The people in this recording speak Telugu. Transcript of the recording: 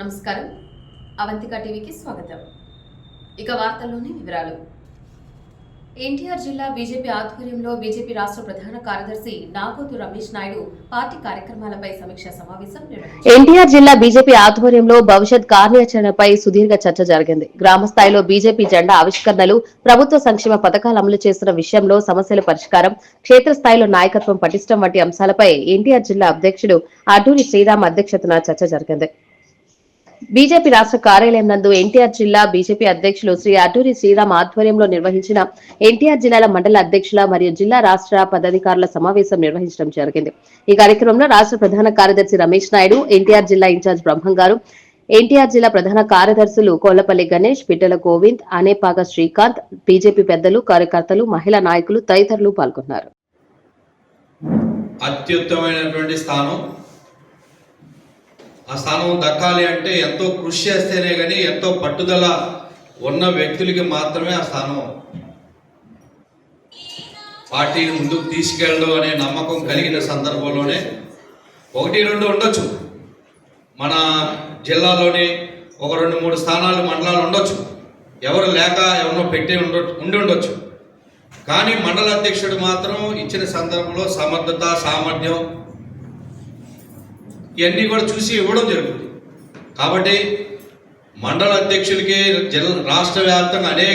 నమస్కారం. అవంతిక టీవీకి స్వాగతం. ఇక వార్తల్లోని వివరాలు. ఎన్టీఆర్ జిల్లా బీజేపీ ఆధ్వర్యంలో బీజేపీ రాష్ట్ర ప్రధాన కార్యదర్శి నాగోతు రమేష్ నాయుడు పార్టీ కార్యక్రమాలపై సమీక్ష సమావేశం ఎన్టీఆర్ జిల్లా బీజేపీ ఆధ్వర్యంలో భవిష్యత్ కార్యాచరణపై సుదీర్ఘ చర్చ జరిగింది. గ్రామ స్థాయిలో బీజేపీ జెండా ఆవిష్కరణలు ప్రభుత్వ సంక్షేమ పథకాలు అమలు చేస్తున్న విషయంలో సమస్యల పరిష్కారం క్షేత్రస్థాయిలో నాయకత్వం పటిష్టం వంటి అంశాలపై ఎన్టీఆర్ జిల్లా అధ్యక్షుడు అడ్డూరి శ్రీరామ్ అధ్యక్షతన చర్చ జరిగింది. బీజేపీ రాష్ట్ర కార్యాలయం నందు ఎన్టీఆర్ జిల్లా బీజేపీ అధ్యక్షులు శ్రీ అటూరి శ్రీరామ్ ఆధ్వర్యంలో నిర్వహించిన ఎన్టీఆర్ జిల్లాల మండల అధ్యక్షుల మరియు జిల్లా రాష్ట్ర పదాధికారుల సమావేశం నిర్వహించడం జరిగింది. ఈ కార్యక్రమంలో రాష్ట్ర ప్రధాన కార్యదర్శి రమేష్ నాయుడు ఎన్టీఆర్ జిల్లా ఇన్ఛార్జ్ బ్రహ్మం గారు ఎన్టీఆర్ జిల్లా ప్రధాన కార్యదర్శులు కోళ్ళపల్లి గణేష్ పిట్టల గోవింద్ అనేపాగ శ్రీకాంత్ బీజేపీ పెద్దలు కార్యకర్తలు మహిళా నాయకులు తదితరులు పాల్గొన్నారు. అత్యుత్తమైనటువంటి స్థానం ఆ స్థానం దక్కాలి అంటే ఎంతో కృషి చేస్తేనే కానీ ఎంతో పట్టుదల ఉన్న వ్యక్తులకి మాత్రమే ఆ స్థానం. పార్టీని ముందుకు తీసుకెళ్ళడం అనే నమ్మకం కలిగిన సందర్భంలోనే ఒకటి రెండు ఉండొచ్చు. మన జిల్లాలోని ఒక రెండు మూడు స్థానాలు మండలాలు ఉండొచ్చు. ఎవరు లేక ఎవరినో పెట్టి ఉండ ఉండి ఉండొచ్చు. కానీ మండల అధ్యక్షుడు మాత్రం ఇచ్చిన సందర్భంలో సమర్థత సామర్థ్యం ఇవన్నీ కూడా చూసి ఇవ్వడం జరుగుతుంది. కాబట్టి మండల అధ్యక్షులకి జన రాష్ట్ర వ్యాప్తంగా అనేక